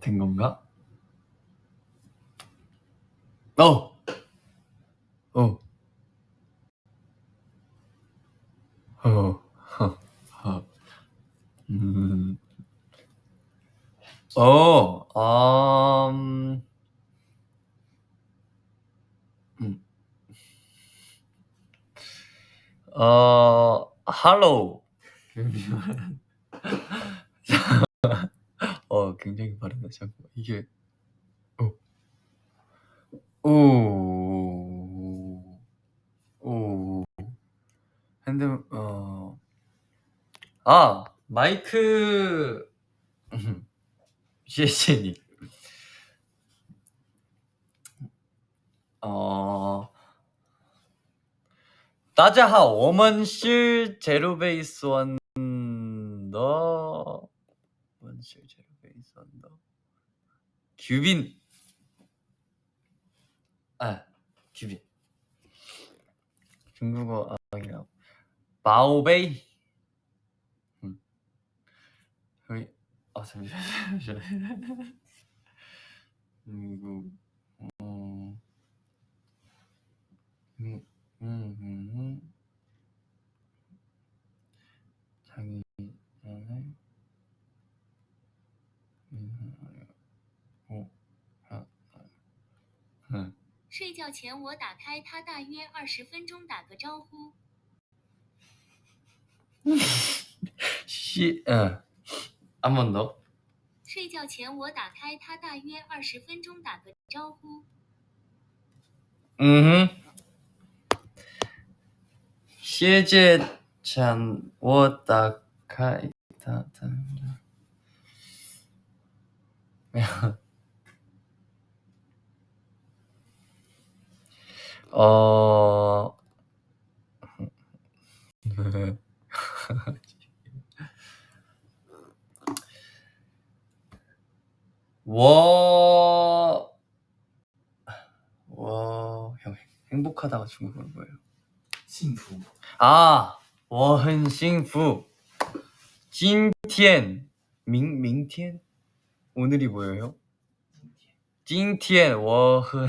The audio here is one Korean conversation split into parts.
된 건가? 어! 어. 어. 허. 허. 음. 어. 음. 음. 어. 할 로우. 어 굉장히 빠르다. 잠깐만. 이게 어. 오, 오, 핸드, 어, 아, 마이크, 시에시님. 어, 다자하 오먼실 제로베이스 원더, 원실 제로베이스 원더. 규빈. 아, 규빈. 중국어 아니라 바오베이. 음. 여기 아 잠시만 잠시만. 중국 어. 음, 음, 음. 자 睡觉前我打开它大约二十分钟，打个招呼。谢 嗯，阿门多。睡觉前我打开它大约二十分钟，打个招呼。嗯哼，谢谢前我打开它的。没有。 어, 워, 워, 형, 행복하다가 중국어로 뭐예요? 幸福 아, 워헌 싱푸. 찐티엔. 밍, 밍티엔? 오늘이 뭐예요? 찐티엔, 워헌.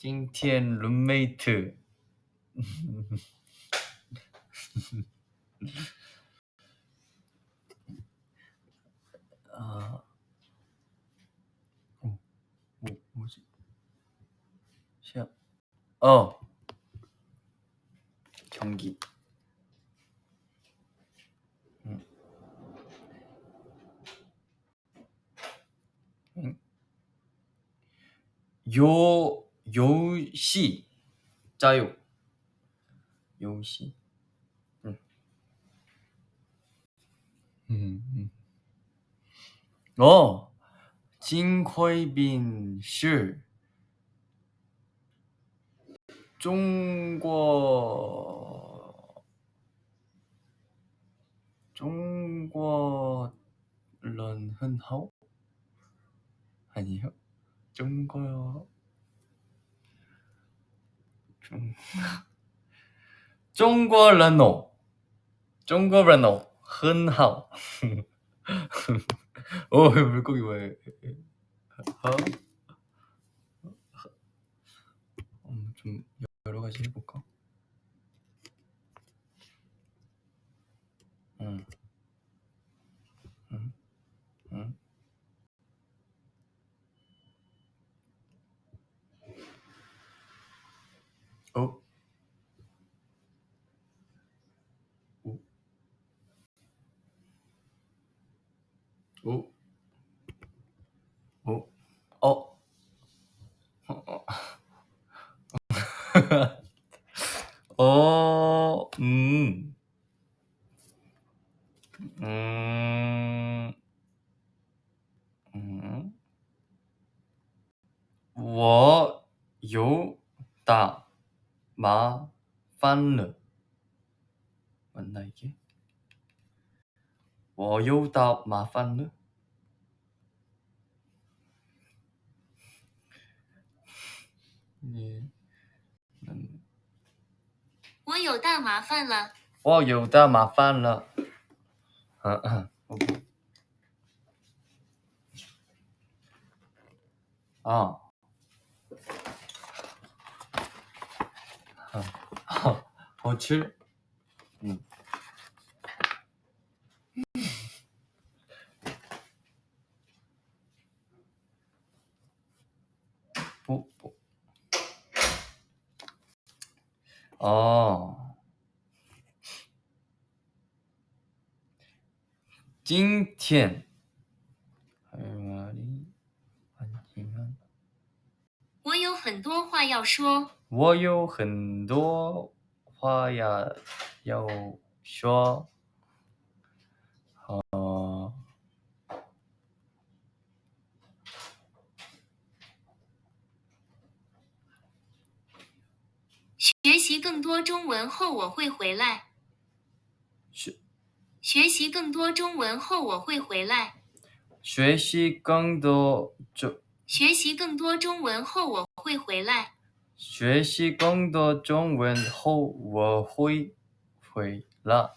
今天 룸메이트. 아, 어, 뭐 뭐지? 시합. 어 경기 응. 응. 요 요 시 짜요. 요시. 응. 음. 음. 어 진코이빈 씨 중국 중국은 흔하오? 아니요? 중국 중 중국人哦中国人哦很好 어 물고기 왜 어? 음, 좀 여러 가지 해볼까? 응. 응. 어? 어? 어? 어? 어, 음. 음. 음. 我有打麻烦了맞나이게 我又到麻烦了，你，嗯，我有大麻烦了，我有大麻烦了，嗯嗯，啊，哈，好吃。哦。今天。我有很多话要说。我有很多话要要说。文后我会回来。学学习更多中文后我会回来。学习更多中学习更多中文后我会回来。学习更多中文后我会回来。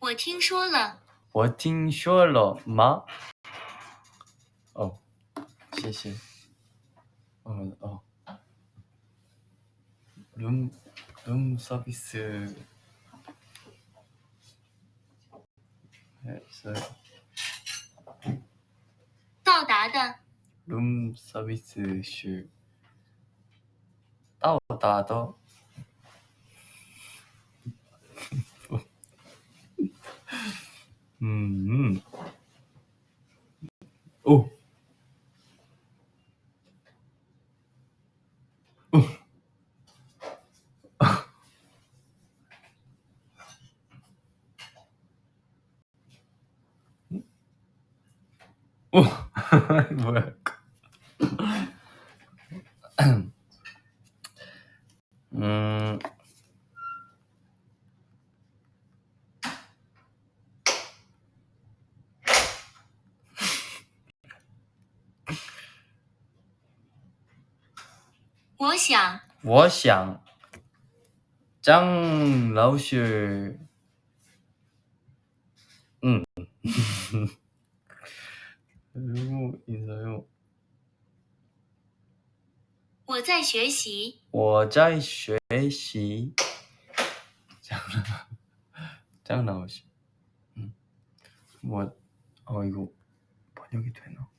我听说了，我听说了吗？谢谢。哦哦。Room Room Service。哎，是。到达的。Room Service 是到达都。嗯。哦。 오 어. 뭐야? 음. 워샹 워샹 짱 라오슈. 응 음. 嗯，如인사요。 我在学习，我在学习。张张老师，음. 뭐, 어 이거 번역이 되나?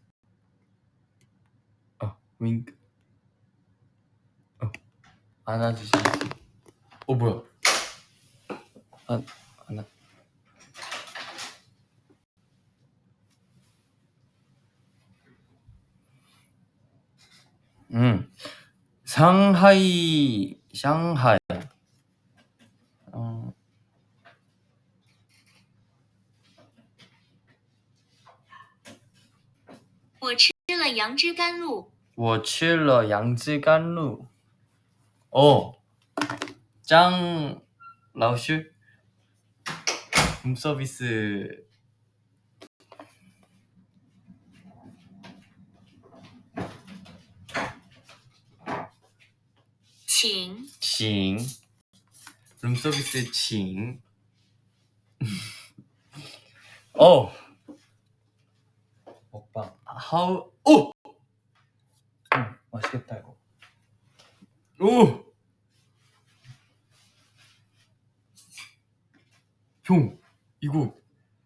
아, 윙크. 어, 안아주세요. 어 뭐야? 안 안아. 嗯。上海，上海，嗯，我吃了杨枝甘露。我吃了杨枝甘露。哦，张老师，홈서비스 칭. 칭. 룸서비스 칭. 어. 먹방. 아, How? 오. 음, 맛있겠다 이거. 오. 형, 이거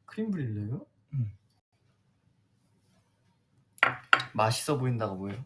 크림 브릴레요? 응. 음. 맛있어 보인다고 보여요?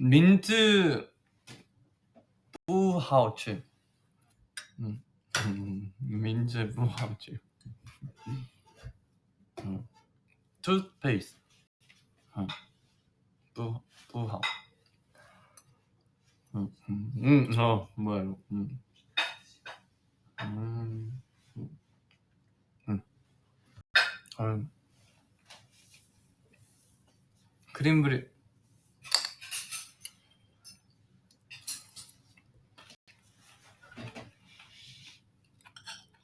민트 부하우츠. 음, 음, 민트 부하우츠. 음. 투스페이스. 음. 부 부하우. 음, 음, 음, 어 뭐야 이거. 음. 음. 음. 음. 그림 그리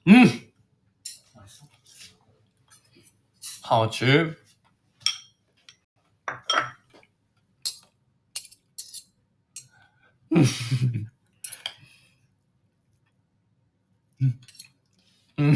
음! 맛있어? 好吃 음. 음. 음.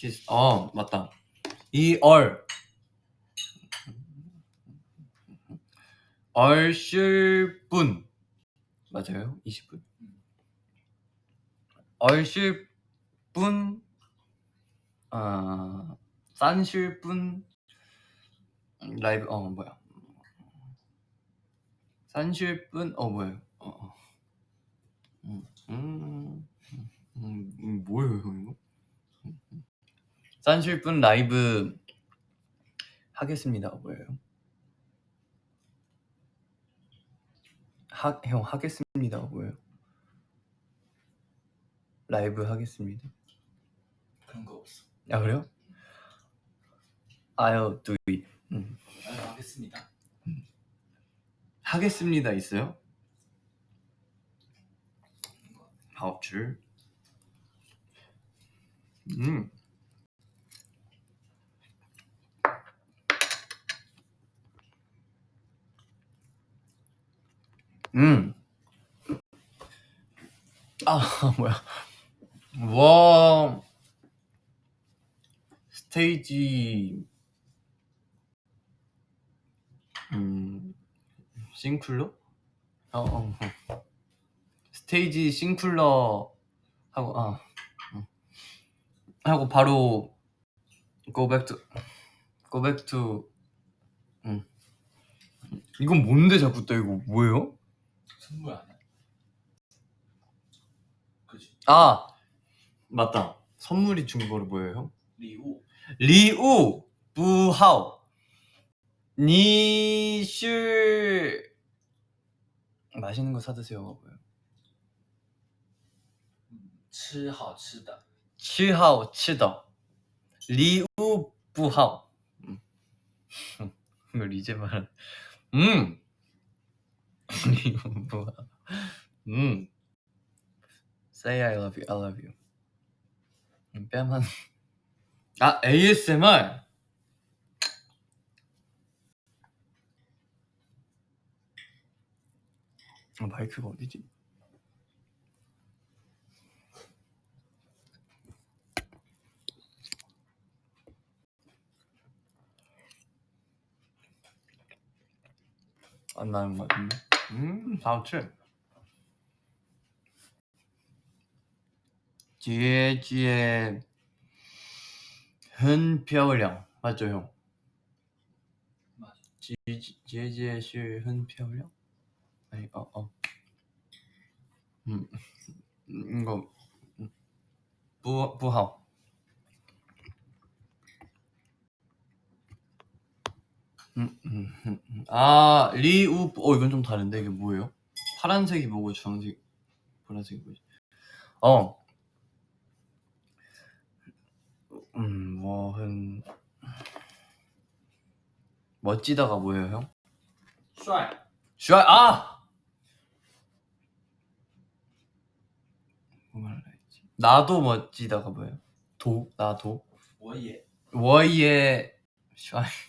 키스. 어, 맞다. 이 얼. 얼실분. 맞아요? 20분. 얼실분. 아, 싼실분. 라이브 어 뭐야? 싼실분 어 뭐예요? 어, 어. 음, 음, 음, 음, 뭐예요 이거? 싼실분 라이브 하겠습니다 뭐예요? 하, 형 하겠습니다 뭐예요? 라이브 하겠습니다. 그런 거 없어. 아 그래요? Do it. 음. 나도 하겠습니다. 하겠습니다 있어요? 好吃. 음. 음. 아 뭐야? 와 스테이지 음 싱쿨러? 어, 어, 어. 스테이지 싱쿨러 하고 아 음. 하고 바로 go back to go back to 음. 이건 뭔데 자꾸 또 이거 뭐예요? 선물 아니야? 그지? 아 맞다 선물이 준 거를 뭐예요? 리우 리우 부하오 니슈 맛있는 거 사드세요 뭐예요? 吃好吃的 치하오 치더 리우 부하오 음. 이거 리제 말 음. 음. Say I love you, I love you. 음, 뺨한 아 ASMR 아, 마이크가 어디지? 안 나는 것 같은데. 음, 好吃. 지혜지혜 很漂亮 맞죠 형? 맞아. 姐姐姐是很漂亮. 아니 어 어. 음 음, 이거 음. 음, 음, 음, 음. 아 리우 어 이건 좀 다른데 이게 뭐예요? 파란색이 뭐고 주황색 보라색이 뭐지? 어. 음, 뭐, 한, 멋지다가 뭐예요, 형? 帅 슈아, 아! 뭐 말라 했지? 나도 멋지다가 뭐예요? 도 나도 我也我也帅嗯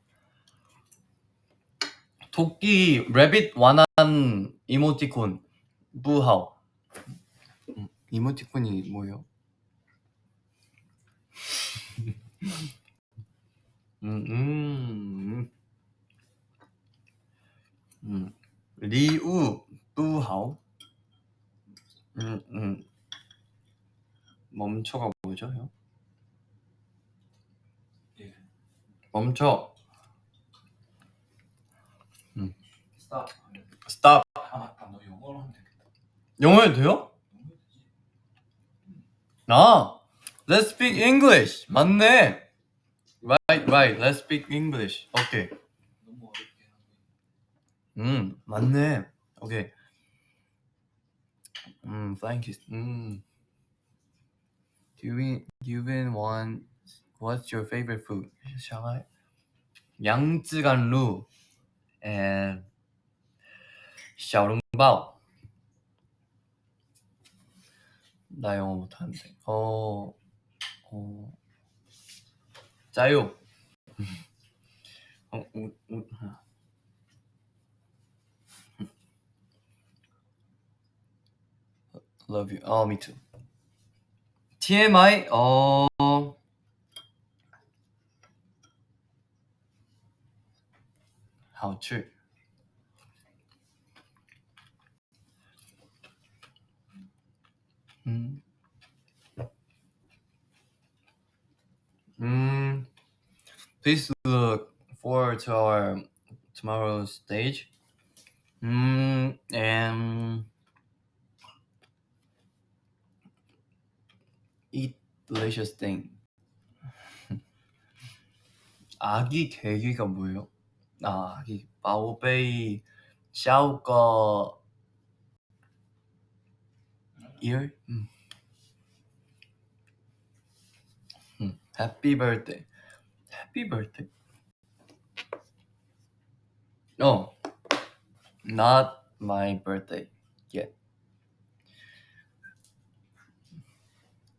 토끼 래빗 완한 이모티콘 부하오. 음, 이모티콘이 뭐예요? 음, 음, 음. 리우 뿌하오 음, 음. 멈춰가 뭐죠 형? 예 멈춰 스탑 스탑 아 맞다 너 영어로 하면 되겠다 영어 해도 돼요? 영어로 되지 아 Let's speak English 맞네 Right right Let's speak English 오케이 너무 어렵게 하고 음 맞네 오케이 음 flying kiss 음 Do you do you even want What's your favorite food? 샹하이 양쯔간루 and 小笼包 나 영어 못하는데 어... 어... 짜요 어, 우, 우, Love you. Oh, me too. TMI. 어.好吃. 음. 음. Please look forward to our tomorrow's stage. 음, and eat delicious thing. 아기 계기가 뭐예요? 아, 아기 바오베이 샤오거 ear? 음. 음. Happy birthday. Happy birthday. No. Not my birthday yet.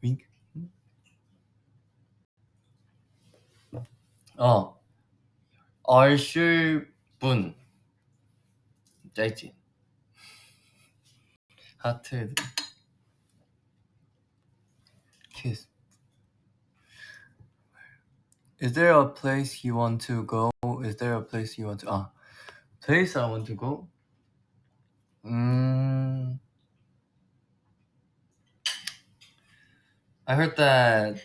Wink. 어. 얼슐분. 짧지. 하트. Kiss. Is there a place you want to go? Is there a place you want to? Ah, place I want to go. Mm, I heard that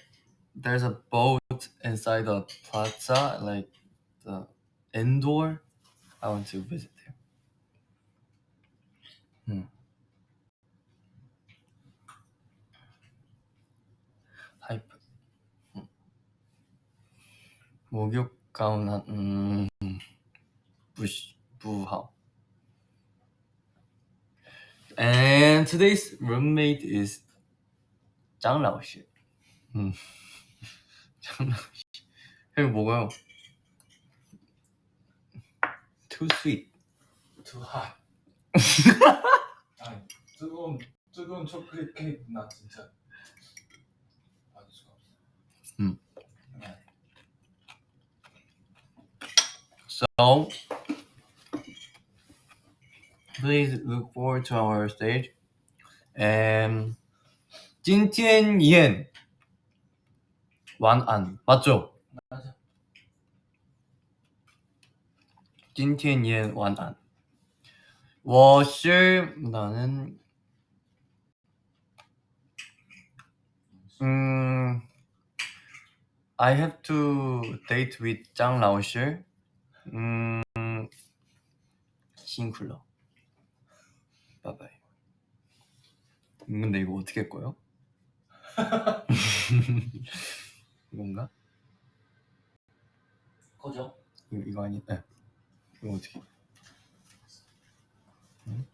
there's a boat inside the plaza, like the indoor. I want to visit 목욕 가운 한 음, 부시, 부하. And today's roommate is 장 라오 씨. 음, 장 라오 씨. 이거 뭐가요? Too sweet. Too hot. 아니, 뜨거운 뜨거운 초콜릿 케이크 나 진짜. So please look forward to our stage. And 今天演晚安 맞죠? 맞아 今天演晚安我是 나는 음 I have to date with 张老师 음辛苦了 바이바이. 근데 이거 어떻게 할 거예요? 이건가? 거죠? 이거, 이거 아니? 네. 이거 어떻게? 음.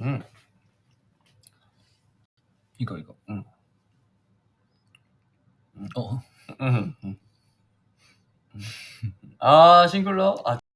음. 이거 이거. 응. 어. 음. 음. 아 싱글러? 아